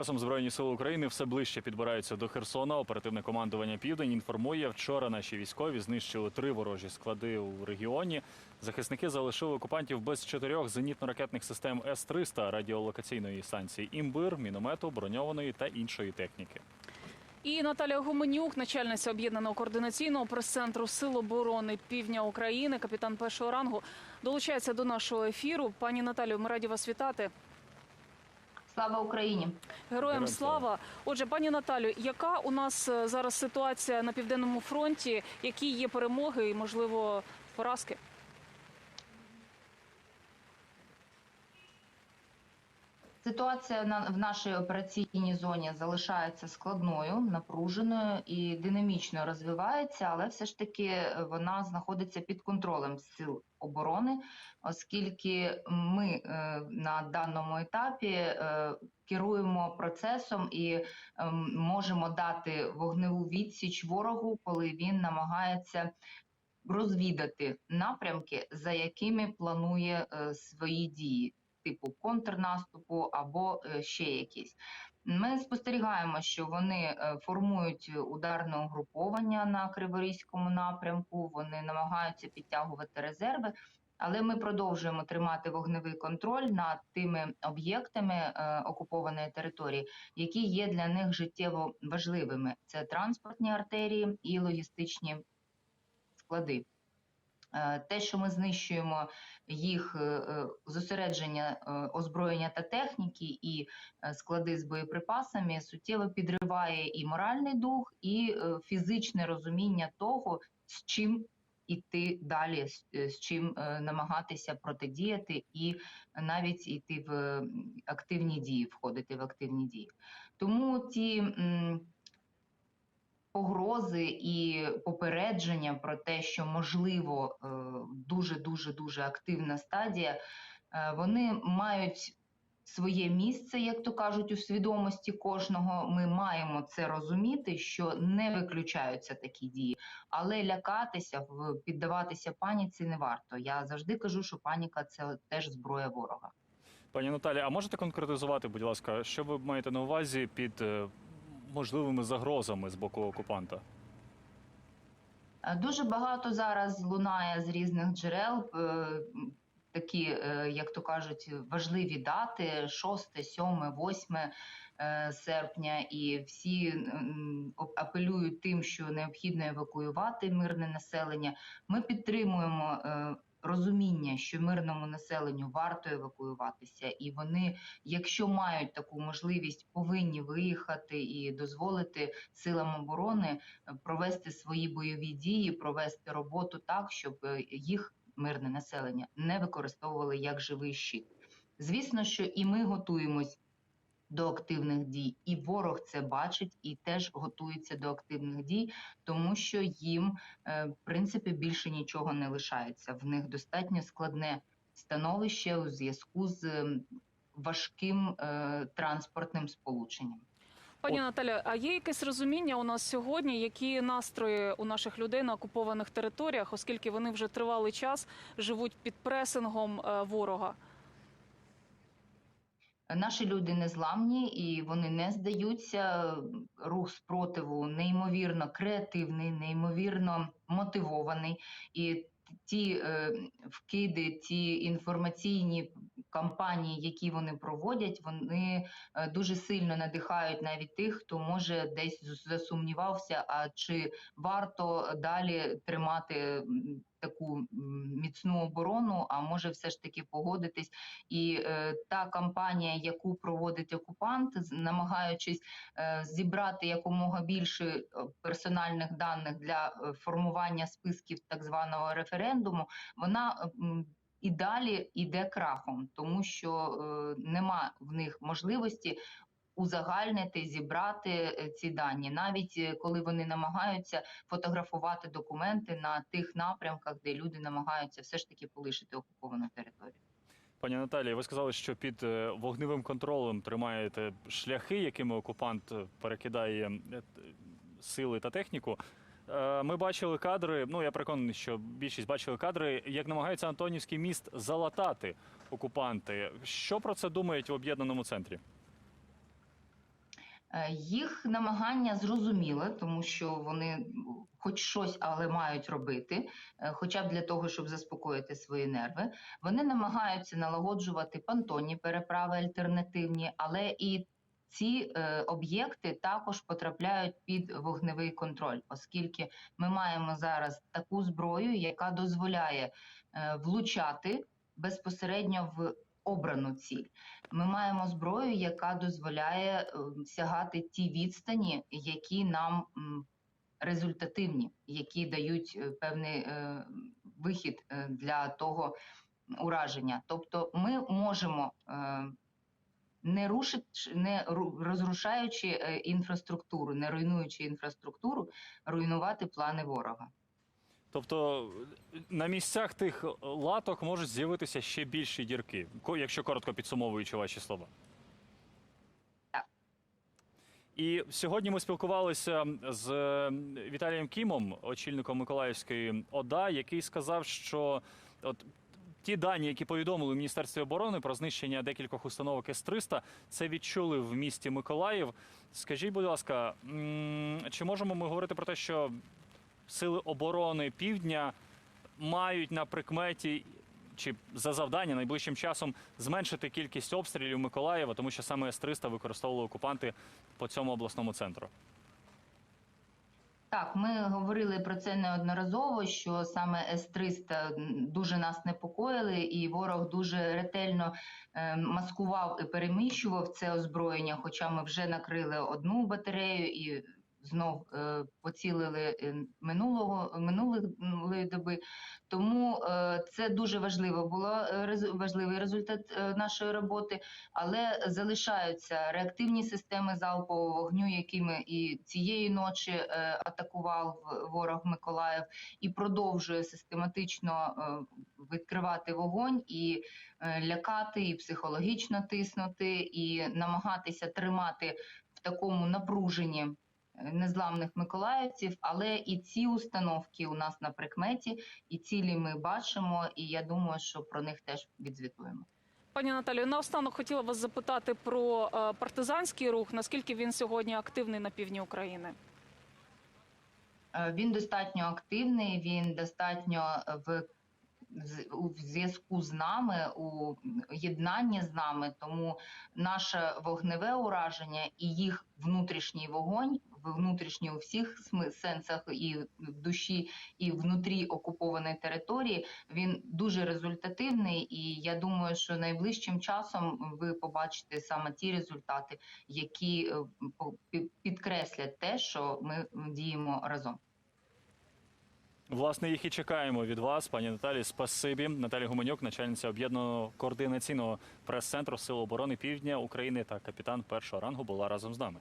Часом Збройні сили України все ближче підбираються до Херсона. Оперативне командування Південь інформує, вчора наші військові знищили три ворожі склади у регіоні. Захисники залишили окупантів без чотирьох зенітно-ракетних систем С-300, радіолокаційної станції імбир, міномету, броньованої та іншої техніки. І Наталія Гуменюк, начальниця об'єднаного координаційного прес-центру Сил оборони Півдня України, капітан першого рангу, долучається до нашого ефіру. Пані Наталію, ми раді вас вітати. Слава Україні! Героям Героям слава. слава. Отже, пані Наталю, яка у нас е, зараз ситуація на південному фронті? Які є перемоги і, можливо, поразки? Ситуація на в нашій операційній зоні залишається складною, напруженою і динамічно розвивається, але все ж таки вона знаходиться під контролем сил оборони, оскільки ми е, на даному етапі е, керуємо процесом і е, можемо дати вогневу відсіч ворогу, коли він намагається розвідати напрямки, за якими планує е, свої дії. Типу контрнаступу або е, ще якісь. Ми спостерігаємо, що вони е, формують ударне угруповання на Криворізькому напрямку. Вони намагаються підтягувати резерви, але ми продовжуємо тримати вогневий контроль над тими об'єктами е, окупованої території, які є для них життєво важливими. Це транспортні артерії і логістичні склади. Е, Те, що ми знищуємо їх е, е, зосередження озброєння та техніки і склади з боєприпасами, суттєво підриває і моральний дух, і фізичне розуміння того, з чим іти далі, з- чим намагатися протидіяти, і навіть іти в активні дії, входити в активні дії. Тому ті. Погрози і попередження про те, що можливо дуже дуже дуже активна стадія, е, вони мають своє місце, як то кажуть, у свідомості кожного. Ми маємо це розуміти, що не виключаються такі дії, але лякатися, піддаватися паніці не варто. Я завжди кажу, що паніка це теж зброя ворога. Пані Наталі, а можете конкретизувати, будь ласка, що ви маєте на увазі під е, можливими загрозами з боку окупанта? Е, Дуже багато зараз лунає з різних джерел. е, Такі, е, як то кажуть, важливі дати: 6, 7, 8 е, серпня, і всі апелюють тим, що необхідно евакуювати мирне населення. Ми підтримуємо розуміння, що мирному населенню варто евакуюватися, і вони, якщо мають таку можливість, повинні виїхати і дозволити силам оборони провести свої бойові дії, провести роботу так, щоб е, їх мирне населення не використовували як живий щит. Звісно, що і ми готуємось до активних дій, і ворог це бачить і теж готується до активних дій, тому що їм, е, в принципі, більше нічого не лишається. В них достатньо складне становище у зв'язку з важким е, транспортним сполученням. Пані От- Наталя, а є якесь розуміння у нас сьогодні, які настрої у наших людей на окупованих територіях, оскільки вони вже тривалий час живуть під пресингом е, ворога? Наші люди незламні і вони не здаються. Рух спротиву неймовірно креативний, неймовірно мотивований. І ті е, вкиди, ті інформаційні кампанії, які вони проводять, вони е, дуже сильно надихають навіть тих, хто може десь засумнівався, а чи варто далі тримати таку міцну оборону, а може все ж таки погодитись. І е, та кампанія, яку проводить окупант, намагаючись е, зібрати якомога більше е, персональних даних для е, формування списків так званого референдуму, вона і далі йде крахом, тому що е, нема в них можливості. Узагальнити, зібрати е, ці дані, навіть е, коли вони намагаються фотографувати документи на тих напрямках, де люди намагаються все ж таки полишити окуповану територію. Пані Наталія, ви сказали, що під вогневим контролем тримаєте шляхи, якими окупант перекидає сили та техніку. Е, Ми бачили кадри. Ну я переконаний, що більшість бачили кадри, як намагаються Антонівський міст залатати окупанти. Що про це думають в об'єднаному центрі? Е, Їх намагання зрозуміле, тому що вони хоч щось, але мають робити, е, хоча б для того, щоб заспокоїти свої нерви. Вони намагаються налагоджувати понтонні переправи альтернативні, але і ці е, об'єкти також потрапляють під вогневий контроль, оскільки ми маємо зараз таку зброю, яка дозволяє е, влучати безпосередньо в обрану ціль. Ми маємо зброю, яка дозволяє е, сягати ті відстані, які нам м, результативні, які дають е, певний е, вихід е, для того ураження. Тобто, ми можемо. е, Не рушить, не розрушаючи е, інфраструктуру, не руйнуючи інфраструктуру, руйнувати плани ворога. Тобто на місцях тих латок можуть з'явитися ще більші дірки, якщо коротко підсумовуючи ваші слова. Так. І сьогодні ми спілкувалися з Віталієм Кімом, очільником Миколаївської ОДА, який сказав, що от ті дані, які повідомили в Міністерстві оборони про знищення декількох установок С-300, це відчули в місті Миколаїв. Скажіть, будь ласка, чи можемо ми говорити про те, що сили оборони півдня мають на прикметі чи за завдання найближчим часом зменшити кількість обстрілів Миколаєва, тому що саме С-300 використовували окупанти по цьому обласному центру. Так, ми говорили про це неодноразово, що саме С-300 дуже нас непокоїли, і ворог дуже ретельно е, маскував і переміщував це озброєння. Хоча ми вже накрили одну батарею і знов е, поцілили е, минулого минулої доби. Тому е, це дуже важливо було важливий результат нашої роботи але залишаються реактивні системи залпового вогню, якими і цієї ночі атакував ворог Миколаїв, і продовжує систематично відкривати вогонь і лякати, і психологічно тиснути, і намагатися тримати в такому напруженні. Незламних миколаївців, але і ці установки у нас на прикметі, і цілі ми бачимо. І я думаю, що про них теж відзвітуємо. Пані Наталію, наостанок хотіла вас запитати про е, партизанський рух. Наскільки він сьогодні активний на півдні України? Е, Він достатньо активний, він достатньо е, в у зв'язку з нами, у єднанні з нами. Тому наше вогневе ураження і їх внутрішній вогонь, внутрішній у всіх сенсах і в душі, і внутрі окупованої території, він дуже результативний. І я думаю, що найближчим часом ви побачите саме ті результати, які е, підкреслять те, що ми діємо разом. Власне, їх і чекаємо від вас, пані Наталі. Спасибі. Наталі Гуменюк, начальниця об'єднаного координаційного прес-центру Сил оборони Півдня України та капітан першого рангу була разом з нами.